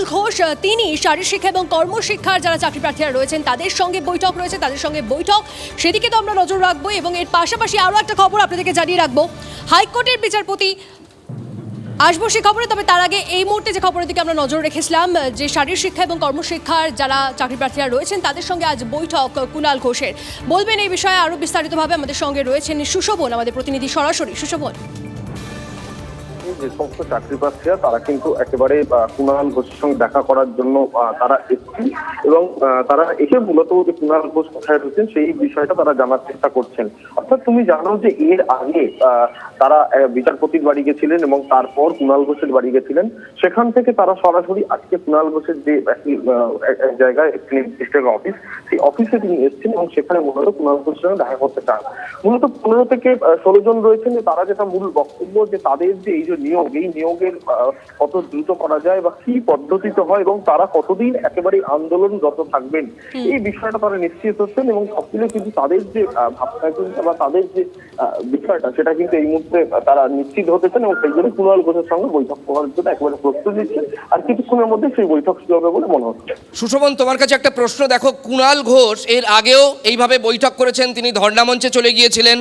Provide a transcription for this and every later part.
কুণাল ঘোষ তিনি শারীরশিক্ষা এবং কর্মশিক্ষার যারা চাকরি প্রার্থীরা রয়েছেন, তাদের সঙ্গে বৈঠক রয়েছে, তাদের সঙ্গে বৈঠক। সেদিকে তো আমরা নজর রাখব এবং এর পাশাপাশি আরও একটা খবর আপনাদেরকে জানিয়ে রাখব। হাইকোর্টের বিচারপতি, আসব সে খবরে, তবে তার আগে এই মুহূর্তে যে খবরের দিকে আমরা নজর রেখেছিলাম যে শারীরশিক্ষা এবং কর্মশিক্ষার যারা চাকরি প্রার্থীরা রয়েছেন, তাদের সঙ্গে আজ বৈঠক কুণাল ঘোষের। বলবেন এই বিষয়ে আরও বিস্তারিতভাবে আমাদের সঙ্গে রয়েছেন সুশোভন, আমাদের প্রতিনিধি সরাসরি। সুশোভন। যে সমস্ত চাকরি প্রার্থীরা, তারা কিন্তু একেবারে কুণাল ঘোষের সঙ্গে দেখা করার জন্য তারা এসেছেন এবং তারা এসে মূলত যে কুণাল ঘোষ কোথায় রয়েছেন, সেই বিষয়টা তারা জানার চেষ্টা করছেন। অর্থাৎ তুমি জানো যে এর আগে তারা বিচারপতির বাড়ি গেছিলেন এবং তারপর কুণাল ঘোষের বাড়ি গেছিলেন। সেখান থেকে তারা সরাসরি আজকে কুণাল ঘোষের যে এক- জায়গায় একটি নির্দিষ্ট অফিস সেই অফিসে তিনি এসেছেন এবং সেখানে মূলত কুণাল ঘোষের সঙ্গে দেখা করতে চান। মূলত পনেরো থেকে ষোলো জন রয়েছেন তারা যেটা মূল বক্তব্য যে তাদের যে এই যে নিয়োগ এই নিয়োগের কত দ্রুত করা যায় বা কি পদ্ধতিতে হয় এবং তারা কতদিন একেবারে আন্দোলনরত থাকবেন এই বিষয়টা তারা নিশ্চিত হচ্ছেন এবং সবকিছু কিন্তু তাদের যে ভাবনা চিন্তা বা তাদের যে বিষয়টা সেটা কিন্তু এই মুহূর্তে তারা নিশ্চিত হতেছেন এবং সেই জন্য কুণাল ঘোষের সঙ্গে বৈঠক করার জন্য একেবারে প্রস্তুত নিচ্ছেন আর কিছুক্ষণের মধ্যে সেই বৈঠক শুরু হবে বলে মনে হচ্ছে। সুশোভন তোমার কাছে একটা প্রশ্ন দেখো কুণাল ঘোষ এর আগেও এইভাবে বৈঠক করেছেন তিনি ধর্ণামঞ্চে চলে গিয়েছিলেন।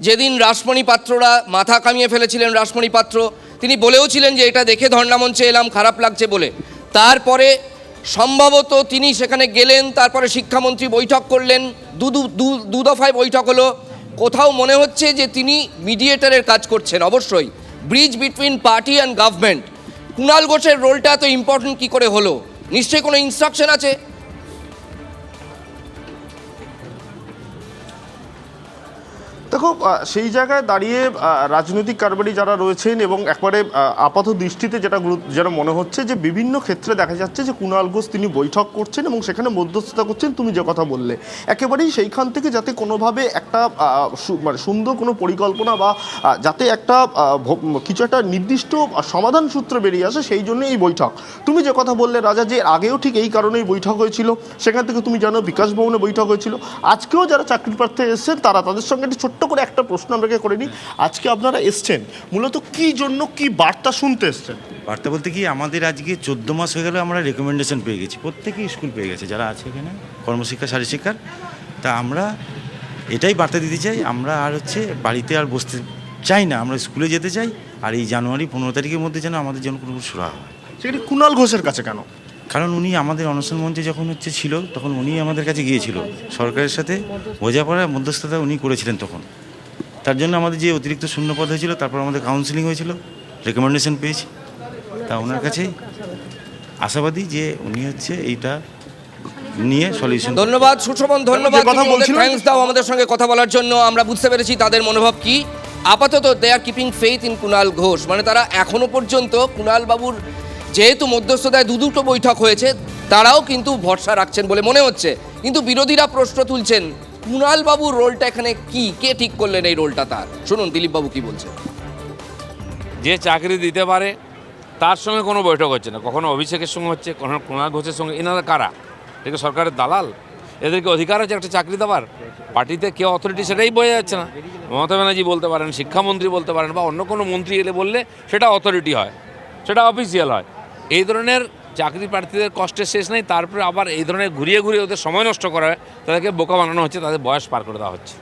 যেদিন রাসমণি পাত্ররা মাথা কামিয়ে ফেলেছিলেন রাসমণি পাত্র, তিনি বলেও ছিলেন যে এটা দেখে ধর্ণামঞ্চে এলাম, খারাপ লাগছে বলে। তারপরে সম্ভবত তিনি সেখানে গেলেন, তারপরে শিক্ষামন্ত্রী বৈঠক করলেন, দু দু- দফায় বৈঠক হলো। কোথাও মনে হচ্ছে যে তিনি মিডিয়েটারের কাজ করছেন, অবশ্যই। Bridge between party and government Kunal ঘোষের রোলটা এত ইম্পর্টেন্ট কী করে হলো? নিশ্চয়ই কোনো ইনস্ট্রাকশন আছে? দেখো সেই জায়গায় দাঁড়িয়ে রাজনৈতিক কারবারি যারা রয়েছেন এবং একবারে আপাত দৃষ্টিতে যেটা যেটা মনে হচ্ছে যে বিভিন্ন ক্ষেত্রে দেখা যাচ্ছে যে কুণাল ঘোষ তিনি বৈঠক করছেন এবং সেখানে মধ্যস্থতা করছেন, তুমি যে কথা বললে। একেবারেই সেইখান থেকে যাতে কোনোভাবে একটা মানে সুন্দর কোনো পরিকল্পনা বা যাতে একটা কিছু একটা নির্দিষ্ট সমাধান সূত্র বেরিয়ে আসে, সেই জন্য এই বৈঠক। তুমি যে কথা বললে রাজা যে আগেও ঠিক এই কারণেই বৈঠক হয়েছিল, সেখান থেকে তুমি জানো বিকাশ ভবনে বৈঠক হয়েছিল। আজকেও যারা চাকরি প্রার্থী এসেছেন, তারা তাদের সঙ্গে একটি ছোট্ট করে একটা প্রশ্ন আপনাকে করে নিই আজকে আপনারা এসছেন মূলত কি জন্য কি বার্তা শুনতে এসছেন? বার্তা বলতে কি আমাদের আজকে চোদ্দ মাস হয়ে গেল আমরা রেকমেন্ডেশন পেয়ে গেছি প্রত্যেকেই স্কুল পেয়ে গেছে যারা আছে এখানে কর্মশিক্ষা শারীরশিক্ষার তা আমরা এটাই বার্তা দিতে চাই আমরা আর হচ্ছে বাড়িতে আর বসতে চাই না আমরা স্কুলে যেতে চাই আর এই জানুয়ারি পনেরো তারিখের মধ্যে যেন আমাদের যেন কোনো সুরা হয়। সেখানে কুণাল ঘোষের কাছে কেন? কারণ উনি আমাদের অনশন মঞ্চে যখন হচ্ছে ছিল তখন উনি আমাদের কাছে গিয়েছিল। সরকারের সাথে বোঝাপড়া মধ্যস্থতা উনি করেছিলেন তখন। তার জন্য আমাদের যে অতিরিক্ত শূন্যপদ হয়েছিল তারপর আমাদের কাউন্সিলিং হয়েছিল রেকমেন্ডেশন পেয়েছি। তা ওনার কাছে আশাবাদী যে উনি হচ্ছে এইটা নিয়ে সলিউশন ধন্যবাদ সুশোভন ধন্যবাদ। যে কথা বলছিলেন- থ্যাঙ্কস দাও আমাদের সঙ্গে কথা বলার জন্য। আমরা বুঝতে পেরেছি তাদের মনোভাব কি। আপাতত they are keeping faith in Kunal Ghosh মানে তারা এখনও পর্যন্ত কুণাল বাবুর যেহেতু মধ্যস্থতায় দু দুটো বৈঠক হয়েছে, তারাও কিন্তু ভরসা রাখছেন বলে মনে হচ্ছে। কিন্তু বিরোধীরা প্রশ্ন তুলছেন কুণাল বাবুর রোলটা এখানে কি? কে ঠিক করলেন এই রোলটা তার? শুনুন দিলীপ বাবু কি বলছেন। যে চাকরি দিতে পারে, তার সঙ্গে কোনো বৈঠক হচ্ছে না। কখনো অভিষেকের সঙ্গে হচ্ছে, কখনো কুণাল ঘোষের সঙ্গে। এনারা কারা? এটা সরকারের দালাল? এদেরকে অধিকার আছে একটা চাকরি দেওয়ার? পার্টিতে কে অথরিটি সেটাই বোঝা যাচ্ছে না। মমতা ব্যানার্জি বলতে পারেন, শিক্ষামন্ত্রী বলতে পারেন, বা অন্য কোনো মন্ত্রী এলে বললে সেটা অথরিটি হয়, সেটা অফিসিয়াল হয়। এই ধরনের চাকরি প্রার্থীদের কষ্টের শেষ নেই, তারপরে আবার এই ধরনের ঘুরিয়ে ঘুরিয়ে ওদের সময় নষ্ট করা হয়, তাদেরকে বোকা বানানো হচ্ছে, তাদের বয়স পার করে দেওয়া হচ্ছে।